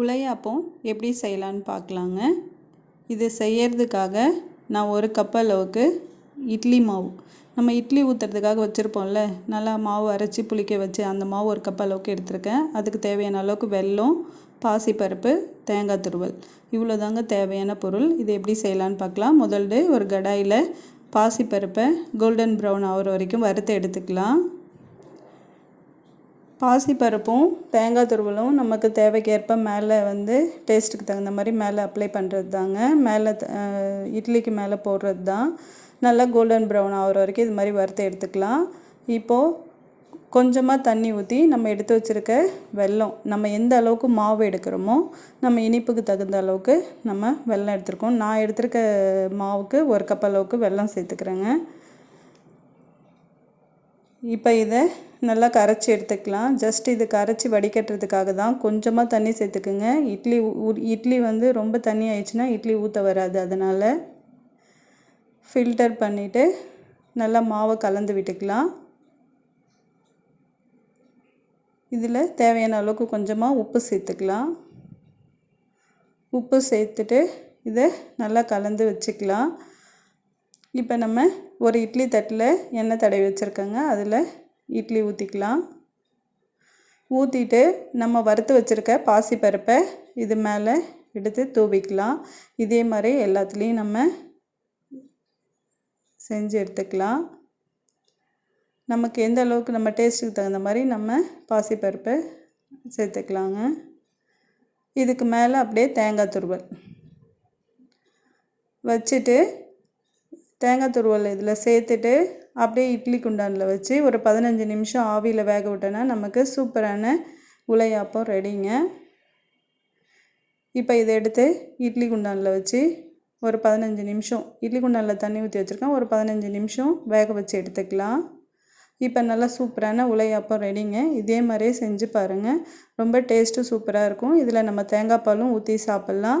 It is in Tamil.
உலையாப்பம் எப்படி செய்யலான்னு பார்க்கலாங்க. இது செய்யறதுக்காக நான் ஒரு கப் அளவுக்கு இட்லி மாவு. நம்ம இட்லி ஊற்றுறதுக்காக வச்சுருப்போம்ல நல்லா மாவு அரைச்சி புளிக்க வச்சு அந்த மாவு ஒரு கப் அளவுக்கு எடுத்திருக்கேன். அதுக்கு தேவையான அளவுக்கு வெல்லம் பாசிப்பருப்பு தேங்காய் துருவல். இவ்வளோ தாங்க தேவையான பொருள். இது எப்படி செய்யலான்னு பார்க்கலாம். முதல்ல ஒரு கடாயில் பாசிப்பருப்பை கோல்டன் ப்ரௌன் ஆகிற வரைக்கும் வறுத்து எடுத்துக்கலாம். பாசிப்பருப்பும் தேங்காய் துருவலும் நமக்கு தேவைக்கேற்ப மேலே வந்து டேஸ்ட்டுக்கு தகுந்த மாதிரி மேலே அப்ளை பண்ணுறது தாங்க. மேலே இட்லிக்கு மேலே போடுறது தான். நல்லா கோல்டன் ப்ரௌன் ஆகிற வரைக்கும் இது மாதிரி வறுத்து எடுத்துக்கலாம். இப்போது கொஞ்சமாக தண்ணி ஊற்றி நம்ம எடுத்து வச்சுருக்க வெல்லம் நம்ம எந்த அளவுக்கு மாவு எடுக்கிறோமோ நம்ம இனிப்புக்கு தகுந்த அளவுக்கு நம்ம வெல்லம் எடுத்துருக்கோம். நான் எடுத்திருக்க மாவுக்கு ஒரு கப் அளவுக்கு வெல்லம் சேர்த்துக்கிறேங்க. இப்போ இதை நல்லா கரைச்சி எடுத்துக்கலாம். ஜஸ்ட் இது கரைச்சி வடிகட்டுறதுக்காக தான். கொஞ்சமாக தண்ணி சேர்த்துக்குங்க. இட்லி இட்லி வந்து ரொம்ப தண்ணி ஆயிடுச்சுன்னா இட்லி ஊற்ற வராது. அதனால் ஃபில்டர் பண்ணிவிட்டு நல்லா மாவை கலந்து விட்டுக்கலாம். இதில் தேவையான அளவுக்கு கொஞ்சமாக உப்பு சேர்த்துக்கலாம். உப்பு சேர்த்துட்டு இதை நல்லா கலந்து வச்சுக்கலாம். இப்போ நம்ம ஒரு இட்லி தட்டில் எண்ணெய் தடவி வச்சுருக்கோங்க. அதில் இட்லி ஊற்றிக்கலாம் ஊற்றிட்டு நம்ம வறுத்து வச்சுருக்க பாசிப்பருப்பை இது மேலே எடுத்து தூவிக்கலாம். இதே மாதிரி எல்லாத்துலேயும் நம்ம செஞ்சு எடுத்துக்கலாம். நமக்கு எந்த அளவுக்கு நம்ம டேஸ்ட்டுக்கு தகுந்த மாதிரி நம்ம பாசிப்பருப்பை சேர்த்துக்கலாங்க. இதுக்கு மேலே அப்படியே தேங்காய் துருவல். வச்சுட்டு தேங்காய் துருவல் இதில் சேர்த்துட்டு அப்படியே இட்லி குண்டானில் வச்சு ஒரு பதினஞ்சு நிமிஷம் ஆவியில் வேக விட்டோன்னா நமக்கு சூப்பரான உலையாப்பம் ரெடிங்க இப்போ இதை எடுத்து இட்லி குண்டானில் வச்சு ஒரு பதினஞ்சு நிமிஷம் இட்லி குண்டானில் தண்ணி ஊற்றி வச்சுருக்கேன். ஒரு பதினஞ்சு நிமிஷம் வேக வச்சு எடுத்துக்கலாம். இப்போ நல்லா சூப்பரான உலையாப்பம் ரெடிங்க இதே மாதிரியே செஞ்சு பாருங்கள் ரொம்ப டேஸ்ட்டும் சூப்பராக இருக்கும். இதில் நம்ம தேங்காய் பாலும் ஊற்றி சாப்பிட்லாம்.